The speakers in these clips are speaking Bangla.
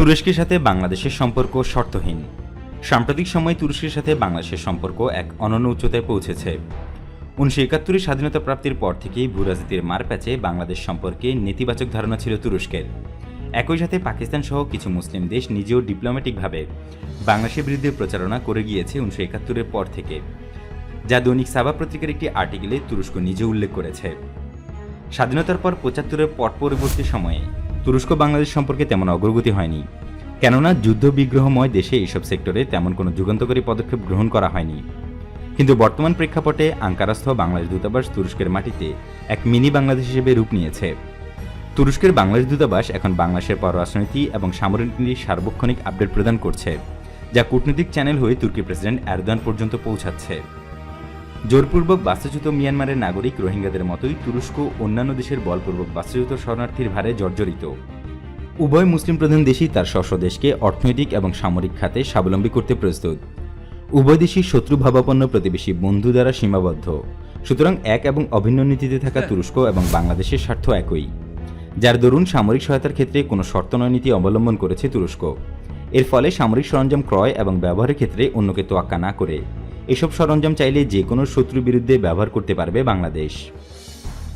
তুরস্কের সাথে বাংলাদেশের সম্পর্ক শর্তহীন। সাম্প্রতিক সময়ে তুরস্কের সাথে বাংলাদেশের সম্পর্ক এক অনন্য উচ্চতায় পৌঁছেছে। উনিশশো একাত্তরের স্বাধীনতা প্রাপ্তির পর থেকেই ভূরাজনীতির মারপ্যাচে বাংলাদেশ সম্পর্কে নেতিবাচক ধারণা ছিল তুরস্কের। একই সাথে পাকিস্তান সহ কিছু মুসলিম দেশ নিজেও ডিপ্লোম্যাটিকভাবে বাংলাদেশের বিরুদ্ধে প্রচারণা করে গিয়েছে উনিশশো একাত্তরের পর থেকে, যা দৈনিক সাবা পত্রিকার একটি আর্টিকেলে তুরস্ক নিজে উল্লেখ করেছে। স্বাধীনতার পর পঁচাত্তরের পর পরবর্তী সময়ে তুরস্ক বাংলাদেশ সম্পর্কে তেমন অগ্রগতি হয়নি। কেননা যুদ্ধবিগ্রহময় দেশে এইসব সেক্টরে তেমন কোনো যুগান্তকারী পদক্ষেপ গ্রহণ করা হয়নি। কিন্তু বর্তমান প্রেক্ষাপটে আঙ্কারাস্থ বাংলাদেশ দূতাবাস তুরস্কের মাটিতে এক মিনি বাংলাদেশ হিসেবে রূপ নিয়েছে। তুরস্কের বাংলাদেশ দূতাবাস এখন বাংলাদেশের পররাষ্ট্রনীতি এবং সামরিক নীতির সার্বক্ষণিক আপডেট প্রদান করছে, যা কূটনৈতিক চ্যানেল হয়ে তুর্কি প্রেসিডেন্ট এরদোয়ান পর্যন্ত পৌঁছাচ্ছে। জোরপূর্বক বাস্তুচ্যুত মিয়ানমারের নাগরিক রোহিঙ্গাদের মতোই তুরস্ক অন্যান্য দেশের বলপূর্বক বাস্তুচ্যুত শরণার্থীর ভারে জর্জরিত। উভয় মুসলিম প্রধান দেশই তার স্বস্ব দেশকে অর্থনৈতিক এবং সামরিক খাতে স্বাবলম্বী করতে প্রস্তুত। উভয় দেশই শত্রুভাবাপন্ন প্রতিবেশী বন্ধু দ্বারা সীমাবদ্ধ। সুতরাং এক এবং অভিন্ন নীতিতে থাকা তুরস্ক এবং বাংলাদেশের স্বার্থ একই। যার দরুন সামরিক সহায়তার ক্ষেত্রে কোনো শর্ত নয় নীতি অবলম্বন করেছে তুরস্ক। এর ফলে সামরিক সরঞ্জাম ক্রয় এবং ব্যবহারের ক্ষেত্রে অন্যকে তোয়াক্কা না করে। এসব সরঞ্জাম চাইলে যে কোনো শত্রুর বিরুদ্ধে ব্যবহার করতে পারবে বাংলাদেশ।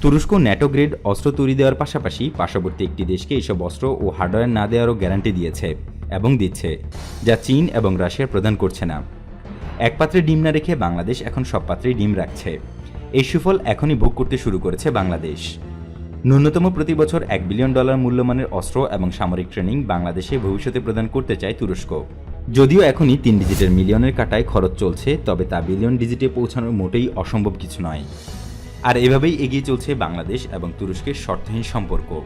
তুরস্ক ন্যাটো গ্রেড অস্ত্র তৈরি দেওয়ার পাশাপাশি পার্শ্ববর্তী একটি দেশকে এসব অস্ত্র ও হার্ডওয়্যার না দেওয়ারও গ্যারান্টি দিয়েছে এবং দিচ্ছে, যা চীন এবং রাশিয়া প্রদান করছে না। এক পাত্রে ডিম না রেখে বাংলাদেশ এখন সব পাত্রেই ডিম রাখছে। এই সুফল এখনই ভোগ করতে শুরু করেছে বাংলাদেশ। ন্যূনতম প্রতি বছর এক বিলিয়ন ডলার মূল্যমানের অস্ত্র এবং সামরিক ট্রেনিং বাংলাদেশে ভবিষ্যতে প্রদান করতে চায় তুরস্ক। যদিও এখনই তিন ডিজিটের মিলিয়নের কাটায় খরচ চলছে, তবে তা বিলিয়ন ডিজিটে পৌঁছানোর মোটেই অসম্ভব কিছু নয়। আর এভাবেই এগিয়ে চলছে বাংলাদেশ এবং তুরস্কের শর্তহীন সম্পর্ক।